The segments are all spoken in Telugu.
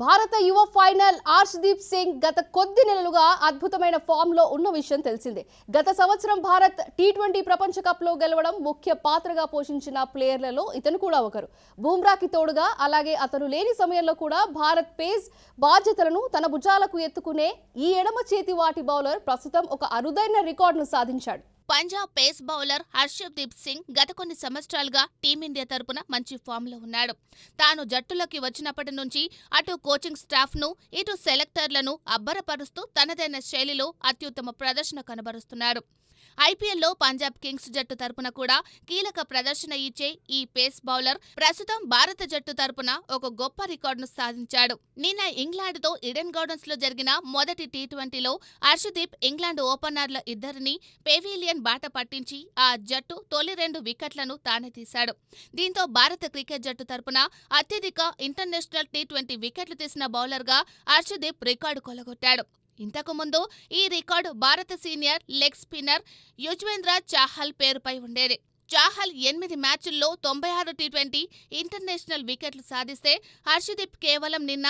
భారత యువ ఫైనల్ ఆర్ష్దీప్ సింగ్ గత కొద్ది నెలలుగా అద్భుతమైన ఫామ్లో ఉన్న విషయం తెలిసిందే. గత సంవత్సరం భారత్ టీ ట్వంటీ ప్రపంచ కప్లో గెలవడం ముఖ్య పాత్రగా పోషించిన ప్లేయర్లలో ఇతను కూడా ఒకరు. బూమ్రాకి తోడుగా అలాగే అతను లేని సమయంలో కూడా భారత్ పేస్ బాధ్యతలను తన భుజాలకు ఎత్తుకునే ఈ ఎడమ చేతి వాటి బౌలర్ ప్రస్తుతం ఒక అరుదైన రికార్డును సాధించాడు. పంజాబ్ పేస్ బౌలర్ హర్షదీప్ సింగ్ గత కొన్ని సంవత్సరాలుగా టీమిండియా తరపున మంచి ఫామ్లో ఉన్నాడు. తాను జట్టులోకి వచ్చినప్పటి నుంచి అటు కోచింగ్ స్టాఫ్ను ఇటు సెలెక్టర్లను అబ్బరపరుస్తూ తనదైన శైలిలో అత్యుత్తమ ప్రదర్శన కనబరుస్తున్నాడు. ఐపీఎల్లో పంజాబ్ కింగ్స్ జట్టు తరపున కూడా కీలక ప్రదర్శన ఇచ్చే ఈ పేస్ బౌలర్ ప్రస్తుతం భారత జట్టు తరపున ఒక గొప్ప రికార్డును సాధించాడు. నిన్న ఇంగ్లాండ్తో ఇడెన్ గార్డెన్స్లో జరిగిన మొదటి టీ ట్వంటీలో హర్షదీప్ ఇంగ్లాండ్ ఓపెనర్ల ఇద్దరిని పెవిలియన్ బాట పట్టించి ఆ జట్టు తొలి రెండు వికెట్లను తానే తీశాడు. దీంతో భారత క్రికెట్ జట్టు తరపున అత్యధిక ఇంటర్నేషనల్ టీ ట్వంటీ వికెట్లు తీసిన బౌలర్గా హర్షదీప్ రికార్డు కొలగొట్టాడు. ఇంతకు ముందు ఈ రికార్డు భారత senior leg spinner Yuzvendra Chahal పేరుపై ఉండేది. చాహల్ ఎనిమిది మ్యాచుల్లో తొంభై ఆరు టీ ట్వంటీ ఇంటర్నేషనల్ వికెట్లు సాధిస్తే హర్షదీప్ కేవలం నిన్న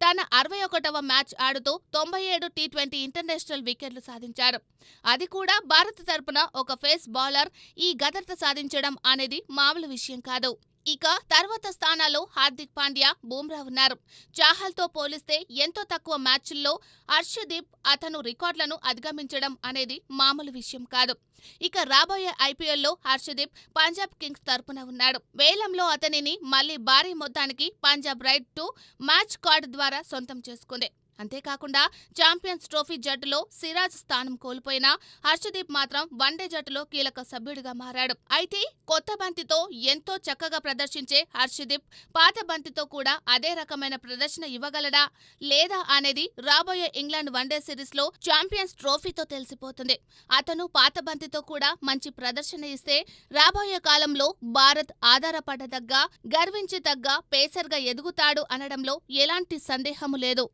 తన అరవై ఒకటవ మ్యాచ్ ఆడుతూ తొంభై ఏడు టీ ట్వంటీ ఇంటర్నేషనల్ వికెట్లు సాధించారు అది కూడా భారత తరపున ఒక ఫేస్ బౌలర్ ఈ గదర్త సాధించడం అనేది మామూలు విషయం కాదు. ఇక తర్వాత స్థానాల్లో హార్దిక్ పాండ్యా బూమ్రా ఉన్నారు. చాహల్తో పోలిస్తే ఎంతో తక్కువ మ్యాచ్ల్లో హర్షదీప్ అతను రికార్డులను అధిగమించడం అనేది మామూలు విషయం కాదు. ఇక రాబోయే ఐపీఎల్లో హర్షదీప్ పంజాబ్ కింగ్స్ తరపున ఉన్నాడు. వేలంలో అతనిని మళ్ళీ భారీ మొత్తానికి Punjab right to match card ద్వారా సొంతం చేసుకుంది. అంతేకాకుండా ఛాంపియన్స్ ట్రోఫీ జట్టులో సిరాజ్ స్థానం కోల్పోయిన హర్షదీప్ మాత్రం వన్డే జట్టులో కీలక సభ్యుడిగా మారాడు. అయితే కొత్త బంతితో ఎంతో చక్కగా ప్రదర్శించే హర్షదీప్ పాత బంతితో కూడా అదే రకమైన ప్రదర్శన ఇవ్వగలడా లేదా అనేది రాబోయే ఇంగ్లాండ్ వన్డే సిరీస్లో ఛాంపియన్స్ ట్రోఫీతో తెలిసిపోతుంది. అతను పాత బంతితో కూడా మంచి ప్రదర్శన ఇస్తే రాబోయే కాలంలో భారత్ ఆధారపడదగ్గ గర్వించదగ్గ పేసర్గా ఎదుగుతాడు అనడంలో ఎలాంటి సందేహము లేదు.